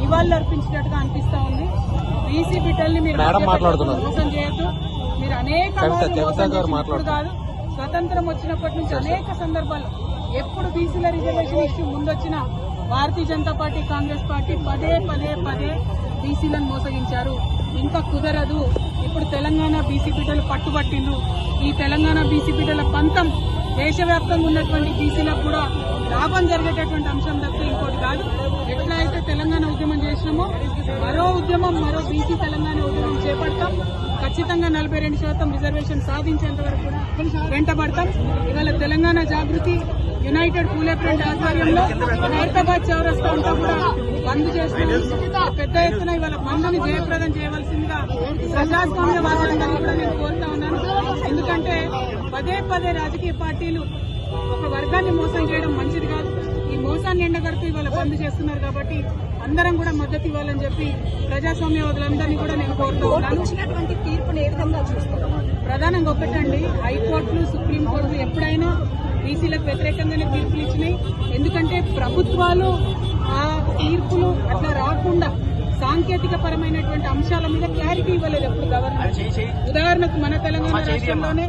నివాళులు అర్పించినట్టుగా అనిపిస్తా ఉంది. బీసీ బిడ్డల్ని మీరు. మోసం చేయొద్దు. మీరు అనేక. కాదు స్వతంత్రం వచ్చినప్పటి నుంచి అనేక సందర్భాల్లో ఎప్పుడు బీసీల రిజర్వేషన్ ఇష్యూ ముందొచ్చిన భారతీయ జనతా పార్టీ కాంగ్రెస్ పార్టీ పదే పదే పదే బీసీలను మోసగించారు. ఇంకా కుదరదు. ఇప్పుడు తెలంగాణ బీసీ బిడ్డలు పట్టుబట్టిండ్రు. ఈ తెలంగాణ బీసీ బిడ్డల పంతం దేశవ్యాప్తంగా ఉన్నటువంటి బీసీలకు కూడా లాభం జరిగేటటువంటి అంశం తప్ప ఇంకోటి కాదు. ఎట్లా అయితే తెలంగాణ ఉద్యమం చేసినామో మరో ఉద్యమం మరో బీసీ తెలంగాణ ఉద్యమం చేపడతాం. ఖచ్చితంగా నలభై రెండు శాతం రిజర్వేషన్ సాధించేంత వరకు కూడా వెంటబడతాం. ఇవాళ తెలంగాణ జాగృతి యునైటెడ్ పూలే ఫ్రంట్ ఆధ్వర్యంలో హైదరాబాద్ చౌరస్తా అంతా కూడా బంద్ చేస్తున్నాం. పెద్ద ఎత్తున ఇవాళ బంద్ని జయప్రదం చేయవలసిందిగా ప్రజాస్వామ్య వాతావరణాన్ని కూడా నేను కోరుతా ఉన్నాను. ఎందుకంటే పదే పదే రాజకీయ పార్టీలు ఒక వర్గాన్ని మోసం చేయడం మంచిది కాదు. ఈ మోసాన్ని ఎండగడుతూ ఇవాళ బంద్ చేస్తున్నారు కాబట్టి అందరం కూడా మద్దతు ఇవ్వాలని చెప్పి ప్రజాస్వామ్యవాదులందరినీ కూడా నేను కోరుతూ ఉన్నాను. ఇచ్చినటువంటి తీర్పుని ఏ విధంగా చూస్తారు ప్రధానంగా ఒకటండి హైకోర్టులు సుప్రీంకోర్టులు ఎప్పుడైనా బీసీలకు వ్యతిరేకంగానే తీర్పులు ఇచ్చినాయి. ఎందుకంటే ప్రభుత్వాలు ఆ తీర్పులు అట్లా రాకుండా సాంకేతిక పరమైనటువంటి అంశాల మీద క్లారిటీ ఇవ్వలేదు ఎప్పుడు గవర్నమెంట్. ఉదాహరణకు మన తెలంగాణ రాష్ట్రంలోనే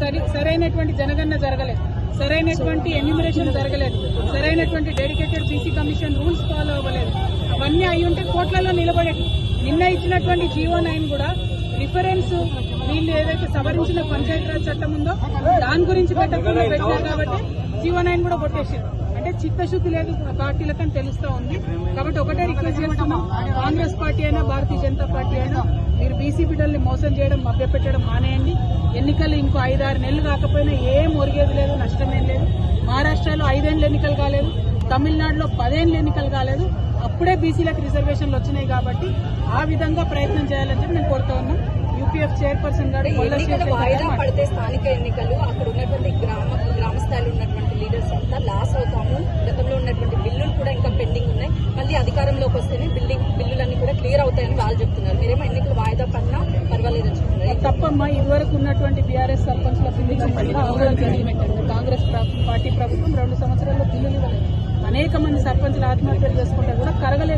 సరి సరైనటువంటి జనగణన జరగలేదు. సరైనటువంటి ఎన్యూమరేషన్ జరగలేదు. సరైనటువంటి dedicated BC commission rules follow అవ్వలేదు. అవన్నీ అయి ఉంటే కోట్లలో నిలబడేది. నిన్న ఇచ్చినటువంటి జీవో నైన్ కూడా రిఫరెన్స్ వీళ్ళు ఏదైతే సవరించిన పంచాయతీరాజ్ చట్టం ఉందో దాని గురించి పెట్టకుండా పెట్టారు కాబట్టి జీవో నైన్ కూడా కొట్టేసారు అంటే చిత్తశుద్ధి లేదు అని తెలుస్తూ ఉంది. కాబట్టి ఒకటే రిక్వెస్ట్ చేస్తున్నాం. కాంగ్రెస్ పార్టీ అయినా భారతీయ జనతా పార్టీ అయినా మీరు బీసీ బిడ్డల్ని మోసం చేయడం మభ్యపెట్టడం మానేయండి. ఐదారు నెలలు కాకపోయినా ఏం ఒరిగేది లేదు నష్టమేం లేదు. మహారాష్ట్రలో ఐదేళ్ళు ఎన్నికలు కాలేదు తమిళనాడులో పదేళ్ళు ఎన్నికలు కాలేదు. అప్పుడే బీసీలకు రిజర్వేషన్లు వచ్చినాయి కాబట్టి ఆ విధంగా ప్రయత్నం చేయాలని చెప్పి నేను కోరుతా ఉన్నాం యూపీఎఫ్ చైర్పర్సన్ గారు వాయిదా పడితే స్థానిక ఎన్నికలు అక్కడ ఉన్నటువంటి గ్రామ గ్రామ స్థాయిలో ఉన్నటువంటి లీడర్స్ అంతా లాస్ అవుతాము. గతంలో ఉన్నటువంటి బిల్లులు కూడా ఇంకా పెండింగ్ ఉన్నాయి. మళ్ళీ అధికారంలోకి వస్తేనే బిల్డింగ్ బిల్లులన్నీ కూడా క్లియర్ అవుతాయని వాళ్ళు చెప్తున్నారు. మీరేమో ఎన్నికలు వాయిదా పడినా తప్పమ్మా ఇదివరకు ఉన్నటువంటి బీఆర్ఎస్ సర్పంచ్ల బిల్లులు కాంగ్రెస్ ప్ర- పార్టీ ప్రభుత్వం రెండు సంవత్సరాల్లో బిల్లులు అనేక మంది సర్పంచ్లు ఆత్మహత్యలు చేసుకుంటే కూడా కరగలేదు.